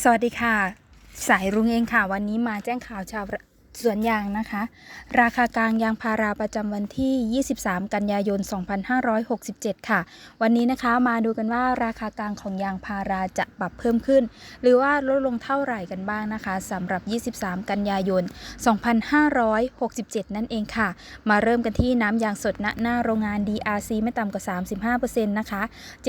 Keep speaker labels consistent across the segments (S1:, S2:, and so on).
S1: สวัสดีค่ะ สายรุ้งเองค่ะ วันนี้มาแจ้งข่าวชาว สวนยางนะคะ ราคากลางยางพาราประจำวันที่ 23 กันยายน 2567 ค่ะ วันนี้นะคะมาดูกันว่าราคากลางของยางพาราจะปรับเพิ่มขึ้น หรือว่าลดลงเท่าไหร่กันบ้างนะคะสำหรับ 23 กันยายน 2567 นั่นเองค่ะ มาเริ่มกันที่น้ำยางสดณหน้าโรงงาน DRC ไม่ต่ำกว่า 35%นะคะ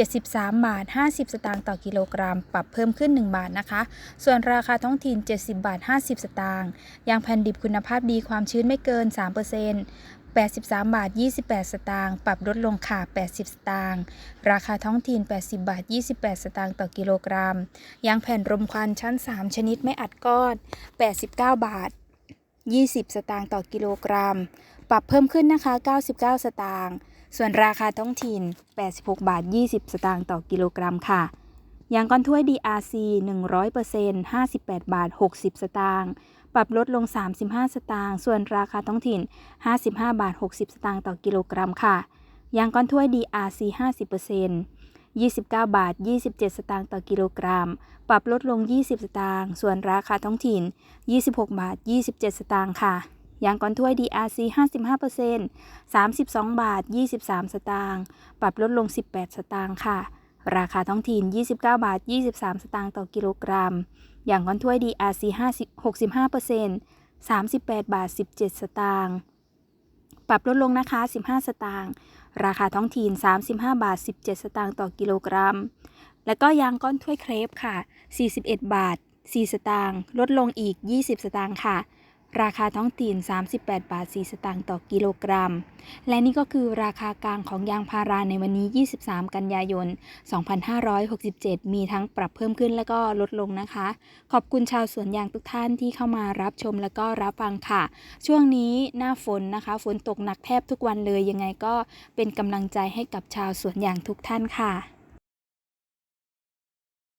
S1: 73 บาท 50 สตางค์ต่อกิโลกรัม ปรับเพิ่มขึ้น 1 บาทนะคะ ส่วนราคาท้องถิ่น 70 บาท 50 สตางค์ยางแผ่นดิบคุณภาพดีความชื้นไม่เกิน 3% 83 บาท 28 สตางค์ ปรับลดลงค่ะ 80 สตางค์ ราคาท้องถิ่น 80 บาท 28 สตางค์ต่อกิโลกรัม ยางแผ่นรมควันชั้น 3 ชนิดไม่อัดก้อน 89 บาท 20 สตางค์ต่อกิโลกรัม ปรับเพิ่มขึ้นนะคะ 99 สตางค์ ส่วนราคาท้องถิ่น 86 บาท 20 สตางค์ต่อกิโลกรัมค่ะ อย่างก้อนถ้วย DRC 100% 58 บาท 60 สตางค์ ปรับลดลง 35 สตางค์ ส่วนราคาท้องถิ่น 55 บาท 60 สตางค์ต่อกิโลกรัมค่ะ อย่างก้อนถ้วย DRC 50% 29 บาท 27 สตางค์ต่อกิโลกรัม ปรับลดลง 20 สตางค์ ส่วนราคาท้องถิ่น 26 บาท 27 สตางค์ค่ะยางก้อนถ้วย DRC 55% 32 บาท 23 สตางค์ ปรับลดลง 18 สตางค์ค่ะ ราคาท้องถิ่น 29 บาท 23 สตางค์ต่อกิโลกรัม อย่างก้อนถ้วย DRC 50 65% 38 บาท 17 สตางค์ ปรับลดลงนะคะ 15 สตางค์ ราคาท้องถิ่น 35 บาท 17 สตางค์ต่อกิโลกรัม แล้วก็ยางก้อนถ้วยเครปค่ะ 41 บาท 4 สตางค์ ลดลงอีก 20 สตางค์ค่ะ ราคาท้องถิ่น 38 บาท 4 สตางค์ต่อกิโลกรัม และนี่ก็คือราคากลางของยางพาราในวันนี้ 23 กันยายน 2567 มีทั้งปรับเพิ่มขึ้นแล้วก็ลดลงนะคะ ขอบคุณชาวสวนยางทุกท่านที่เข้ามารับชมแล้วก็รับฟังค่ะ ช่วงนี้หน้าฝนนะคะ ฝนตกหนักแทบทุกวันเลย ยังไงก็เป็นกำลังใจให้กับชาวสวนยางทุกท่านค่ะ